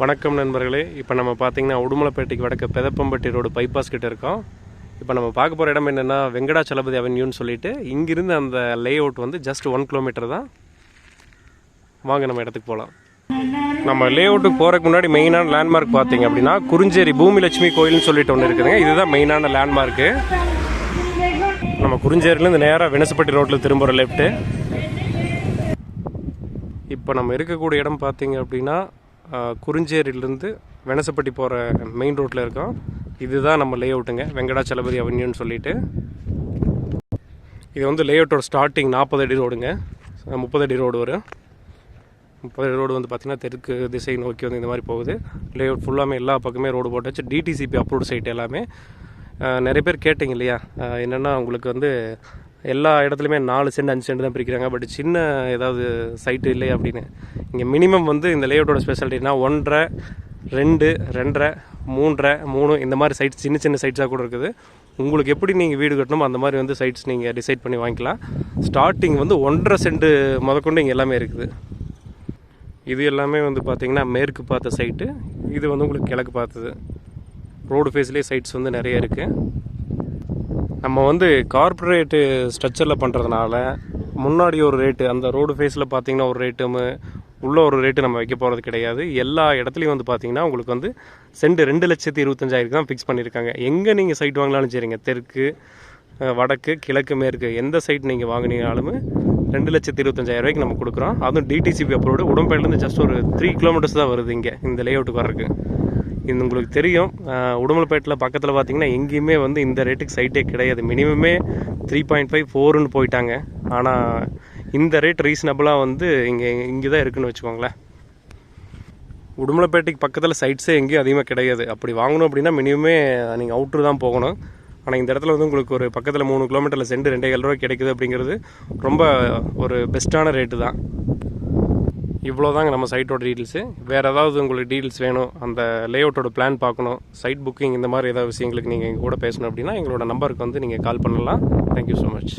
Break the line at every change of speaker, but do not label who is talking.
வணக்கம் நண்பர்களே. இப்போ நம்ம பார்த்தீங்கன்னா உடுமலைப்பேட்டைக்கு வடக்க பெதப்பம்பட்டி ரோடு பைபாஸ் கிட்ட இருக்கோம். இப்போ நம்ம பார்க்க போகிற இடம் என்னென்னா வெங்கடாச்சலபதி அவென்யூன்னு சொல்லிட்டு இங்கிருந்து அந்த லே அவுட் வந்து ஜஸ்ட் ஒன் கிலோமீட்டர் தான். வாங்க நம்ம இடத்துக்கு போகலாம் நம்ம லே அவுட்டுக்கு போகிறதுக்கு முன்னாடி மெயினான லேண்ட்மார்க் பார்த்தீங்க அப்படின்னா குறிஞ்சேரி பூமிலட்சுமி கோயில்னு சொல்லிட்டு ஒன்று இருக்குதுங்க. இதுதான் மெயினான லேண்ட்மார்க்கு நம்ம குறிஞ்சேரியிலேருந்து நேராக வினசப்பட்டி ரோட்டில் திரும்புகிற லெஃப்ட்டு இப்போ நம்ம இருக்கக்கூடிய இடம் பார்த்தீங்க அப்படின்னா குறிஞ்சேரியிலேருந்து வெனசப்பட்டி போகிற மெயின் ரோட்டில் இருக்கோம். இதுதான் நம்ம லே அவுட்டுங்க வெங்கடாச்சலபதி அவென்யூன்னு சொல்லிட்டு. இது வந்து லே அவுட்டோட ஸ்டார்டிங் நாற்பது அடி ரோடுங்க முப்பது அடி ரோடு வரும். முப்பது அடி ரோடு வந்து பார்த்திங்கன்னா தெற்கு திசை நோக்கி வந்து இந்த மாதிரி போகுது. லே அவுட் ஃபுல்லாமே எல்லா பக்கமே ரோடு போட்டாச்சு டிடிசிபி அப்ரூவ் சைட் எல்லாமே. நிறைய பேர் கேட்டிங்க இல்லையா? என்னென்னா உங்களுக்கு வந்து எல்லா இடத்துலையுமே நாலு சென்ட் அஞ்சு சென்ட் தான் பிரிக்கிறாங்க. பட் சின்ன ஏதாவது சைட்டு இல்லையா அப்படின்னு? இங்கே மினிமம் வந்து இந்த லேஅவுட்டோட ஸ்பெஷாலிட்டினா ஒன்றரை ரெண்டு ரெண்டரை மூன்றரை மூணு இந்த மாதிரி சைட்ஸ் சின்ன சின்ன சைட்ஸாக கூட இருக்குது. உங்களுக்கு எப்படி நீங்கள் வீடு கட்டணுமோ அந்த மாதிரி வந்து சைட்ஸ் நீங்கள் டிசைட் பண்ணி வாங்கிக்கலாம். ஸ்டார்டிங் வந்து ஒன்றரை செண்டு முதற்கொண்டு இங்கே எல்லாமே இருக்குது. இது எல்லாமே வந்து பார்த்திங்கன்னா மேற்கு பார்த்த சைட்டு இது வந்து உங்களுக்கு கிழக்கு பார்த்தது. ரோடு ஃபேஸ்லேயே சைட்ஸ் வந்து நிறைய இருக்குது நம்ம வந்து கார்ப்பரேட்டு ஸ்ட்ரக்சரில் பண்ணுறதுனால முன்னாடி ஒரு ரேட்டு அந்த ரோடு ஃபேஸில் பார்த்தீங்கன்னா ஒரு ரேட்டு உள்ள ஒரு ரேட்டு நம்ம வைக்க போகிறது கிடையாது. எல்லா இடத்துலையும் வந்து பார்த்தீங்கன்னா உங்களுக்கு வந்து செண்டு ரெண்டு லட்சத்தி இருபத்தஞ்சாயிரம் தான் ஃபிக்ஸ் பண்ணியிருக்காங்க எங்கே நீங்கள் சைட் வாங்கினாலும் சரிங்க. தெற்கு வடக்கு கிழக்கு மேற்கு எந்த சைட் நீங்கள் வாங்கினீங்கனாலுமே ரெண்டு லட்சத்தி இருபத்தஞ்சாயிரம் ரூபாய்க்கு நம்ம கொடுக்குறோம். அதுவும் டிடிசிபி அப்ரோடு உடம்பேட்லேருந்து ஜஸ்ட் ஒரு த்ரீ கிலோமீட்டர்ஸ் தான் வருது இங்கே இந்த லே அவுட்டுக்கு இது உங்களுக்கு தெரியும். அஹ், உடுமலைப்பேட்டில் பக்கத்தில் பார்த்தீங்கன்னா எங்கேயுமே வந்து இந்த ரேட்டுக்கு சைட்டே கிடையாது. மினிமமே த்ரீ பாயிண்ட் ஃபைவ் ஃபோர்னு போயிட்டாங்க. ஆனால் இந்த ரேட் ரீசனபிளாக வந்து இங்கே இங்கே தான் இருக்குதுன்னு வச்சுக்கோங்களேன். உடுமலைப்பேட்டைக்கு பக்கத்தில் சைட்ஸே எங்கேயும் அதிகமாக கிடையாது. அப்படி வாங்கணும் அப்படின்னா மினிமமே நீங்கள் அவுட்ரு தான் போகணும். ஆனால் இந்த இடத்துல வந்து உங்களுக்கு ஒரு பக்கத்தில் மூணு கிலோமீட்டரில் செண்டு ரெண்டே ஏழு ரூபா கிடைக்குது அப்படிங்கிறது ரொம்ப ஒரு பெஸ்ட்டான ரேட்டு தான். இவ்வளோதாங்க நம்ம சைட்டோட டீட்டெயில்ஸு வேறு ஏதாவது உங்களுக்கு டீட்டெயில்ஸ் வேணும் அந்த லேஅவுட்டோட பிளான் பார்க்கணும் சைட் புக்கிங் இந்த மாதிரி ஏதாவது விஷயங்களுக்கு நீங்கள் எங்கள் கூட பேசணும் அப்படின்னா எங்களோட நம்பருக்கு வந்து நீங்கள் கால் பண்ணலாம். Thank you so much